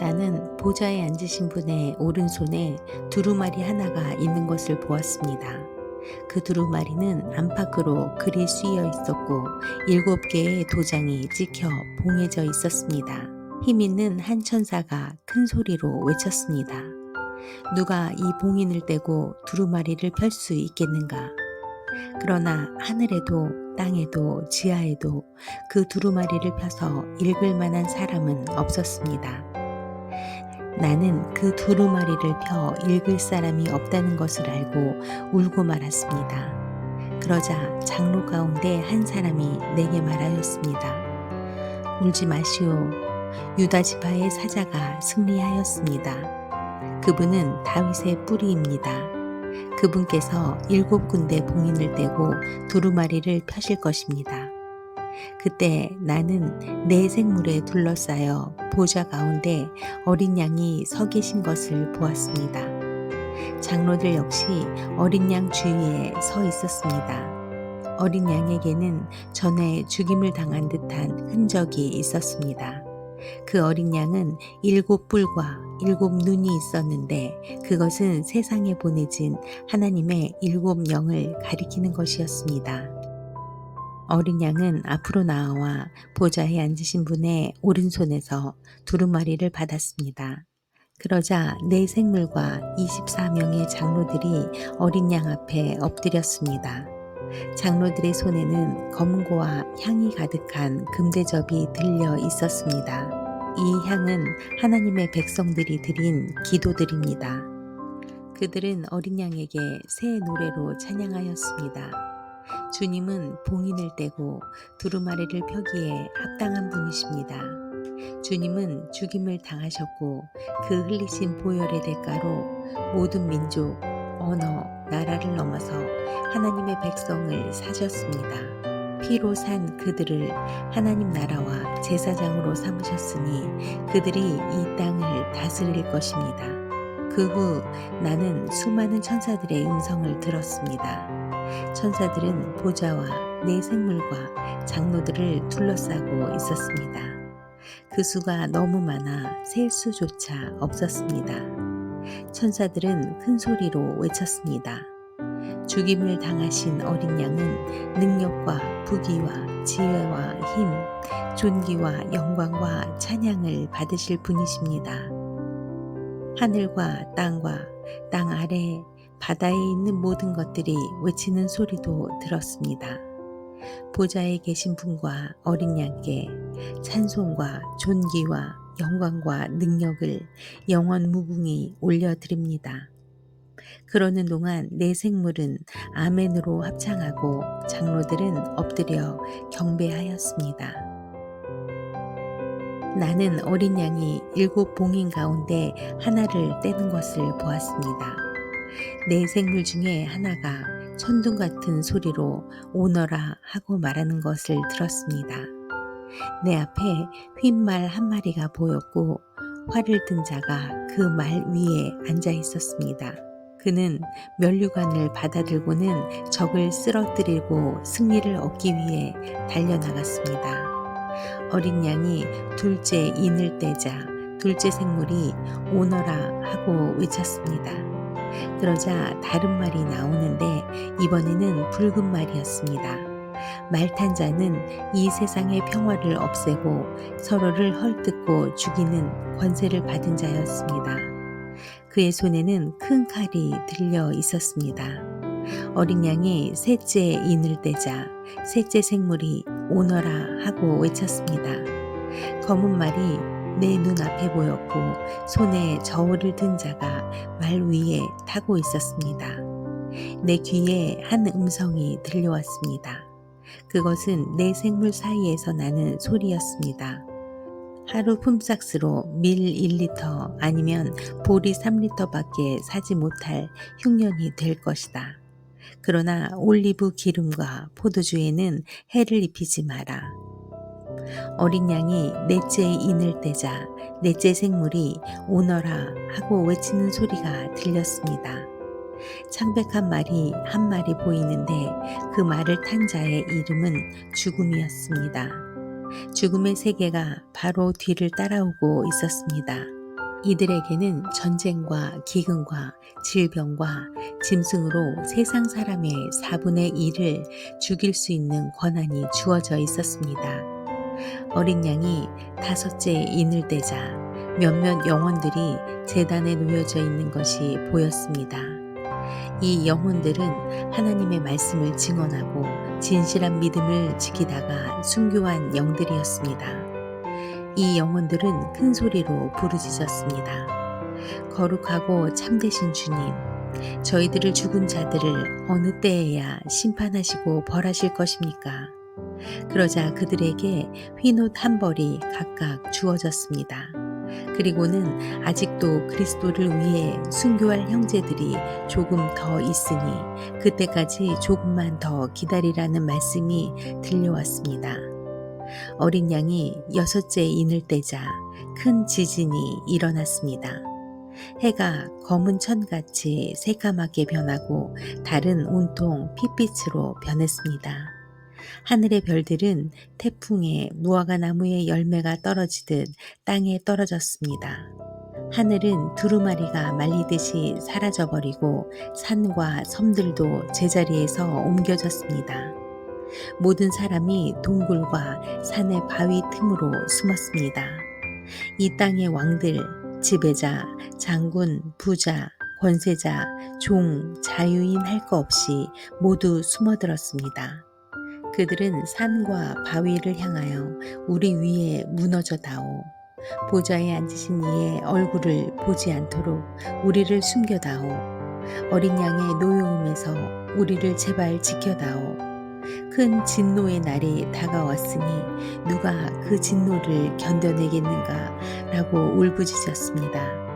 나는 보좌에 앉으신 분의 오른손에 두루마리 하나가 있는 것을 보았습니다. 그 두루마리는 안팎으로 글이 쓰여 있었고 일곱 개의 도장이 찍혀 봉해져 있었습니다. 힘 있는 한 천사가 큰 소리로 외쳤습니다. 누가 이 봉인을 떼고 두루마리를 펼 수 있겠는가? 그러나 하늘에도 땅에도 지하에도 그 두루마리를 펴서 읽을 만한 사람은 없었습니다. 나는 그 두루마리를 펴 읽을 사람이 없다는 것을 알고 울고 말았습니다. 그러자 장로 가운데 한 사람이 내게 말하였습니다. 울지 마시오. 유다 지파의 사자가 승리하였습니다. 그분은 다윗의 뿌리입니다. 그분께서 일곱 군데 봉인을 떼고 두루마리를 펴실 것입니다. 그때 나는 내 생물에 둘러싸여 보좌 가운데 어린 양이 서 계신 것을 보았습니다. 장로들 역시 어린 양 주위에 서 있었습니다. 어린 양에게는 전에 죽임을 당한 듯한 흔적이 있었습니다. 그 어린 양은 일곱 뿔과 일곱 눈이 있었는데 그것은 세상에 보내진 하나님의 일곱 영을 가리키는 것이었습니다. 어린 양은 앞으로 나와 보좌에 앉으신 분의 오른손에서 두루마리를 받았습니다. 그러자 내 생물과 24명의 장로들이 어린 양 앞에 엎드렸습니다. 장로들의 손에는 검고와 향이 가득한 금대접이 들려 있었습니다. 이 향은 하나님의 백성들이 드린 기도들입니다. 그들은 어린 양에게 새 노래로 찬양하였습니다. 주님은 봉인을 떼고 두루마리를 펴기에 합당한 분이십니다. 주님은 죽임을 당하셨고 그 흘리신 보혈의 대가로 모든 민족, 언어, 나라를 넘어서 하나님의 백성을 사셨습니다. 피로 산 그들을 하나님 나라와 제사장으로 삼으셨으니 그들이 이 땅을 다스릴 것입니다. 그 후 나는 수많은 천사들의 음성을 들었습니다. 천사들은 보좌와 내 생물과 장로들을 둘러싸고 있었습니다. 그 수가 너무 많아 셀 수조차 없었습니다. 천사들은 큰 소리로 외쳤습니다. 죽임을 당하신 어린 양은 능력과 부귀와 지혜와 힘, 존귀와 영광과 찬양을 받으실 분이십니다. 하늘과 땅과 땅 아래 바다에 있는 모든 것들이 외치는 소리도 들었습니다. 보좌에 계신 분과 어린 양께 찬송과 존귀와 영광과 능력을 영원 무궁히 올려드립니다. 그러는 동안 내 생물은 아멘으로 합창하고 장로들은 엎드려 경배하였습니다. 나는 어린 양이 일곱 봉인 가운데 하나를 떼는 것을 보았습니다. 내 생물 중에 하나가 천둥 같은 소리로 오너라 하고 말하는 것을 들었습니다. 내 앞에 휜말 한 마리가 보였고 활을 든 자가 그 말 위에 앉아 있었습니다. 그는 면류관을 받아들고는 적을 쓰러뜨리고 승리를 얻기 위해 달려나갔습니다. 어린 양이 둘째 인을 떼자 둘째 생물이 오너라 하고 외쳤습니다. 그러자 다른 말이 나오는데 이번에는 붉은 말이었습니다. 말탄 자는 이 세상의 평화를 없애고 서로를 헐뜯고 죽이는 권세를 받은 자였습니다. 그의 손에는 큰 칼이 들려 있었습니다. 어린 양이 셋째 인을 떼자 셋째 생물이 오너라 하고 외쳤습니다. 검은 말이 내 눈앞에 보였고 손에 저울을 든 자가 말 위에 타고 있었습니다. 내 귀에 한 음성이 들려왔습니다. 그것은 내 생물 사이에서 나는 소리였습니다. 하루 품삯으로 밀 1리터 아니면 보리 3리터밖에 사지 못할 흉년이 될 것이다. 그러나 올리브 기름과 포도주에는 해를 입히지 마라. 어린 양이 넷째 인을 떼자 넷째 생물이 오너라 하고 외치는 소리가 들렸습니다. 창백한 말이 한 마리 보이는데 그 말을 탄 자의 이름은 죽음이었습니다. 죽음의 세계가 바로 뒤를 따라오고 있었습니다. 이들에게는 전쟁과 기근과 질병과 짐승으로 세상 사람의 4분의 1을 죽일 수 있는 권한이 주어져 있었습니다. 어린 양이 다섯째 인을 떼자 몇몇 영혼들이 재단에 놓여져 있는 것이 보였습니다. 이 영혼들은 하나님의 말씀을 증언하고 진실한 믿음을 지키다가 순교한 영들이었습니다. 이 영혼들은 큰 소리로 부르짖었습니다. 거룩하고 참되신 주님, 저희들을 죽은 자들을 어느 때에야 심판하시고 벌하실 것입니까? 그러자 그들에게 휘옷 한 벌이 각각 주어졌습니다. 그리고는 아직도 그리스도를 위해 순교할 형제들이 조금 더 있으니 그때까지 조금만 더 기다리라는 말씀이 들려왔습니다. 어린 양이 여섯째 인을 떼자 큰 지진이 일어났습니다. 해가 검은 천같이 새까맣게 변하고 달은 온통 핏빛으로 변했습니다. 하늘의 별들은 태풍에 무화과 나무의 열매가 떨어지듯 땅에 떨어졌습니다. 하늘은 두루마리가 말리듯이 사라져버리고 산과 섬들도 제자리에서 옮겨졌습니다. 모든 사람이 동굴과 산의 바위 틈으로 숨었습니다. 이 땅의 왕들, 지배자, 장군, 부자, 권세자, 종, 자유인 할거 없이 모두 숨어들었습니다. 그들은 산과 바위를 향하여 우리 위에 무너져 다오. 보좌에 앉으신 이의 얼굴을 보지 않도록 우리를 숨겨다오. 어린 양의 노여움에서 우리를 제발 지켜다오. 큰 진노의 날이 다가왔으니 누가 그 진노를 견뎌내겠는가 라고 울부짖었습니다.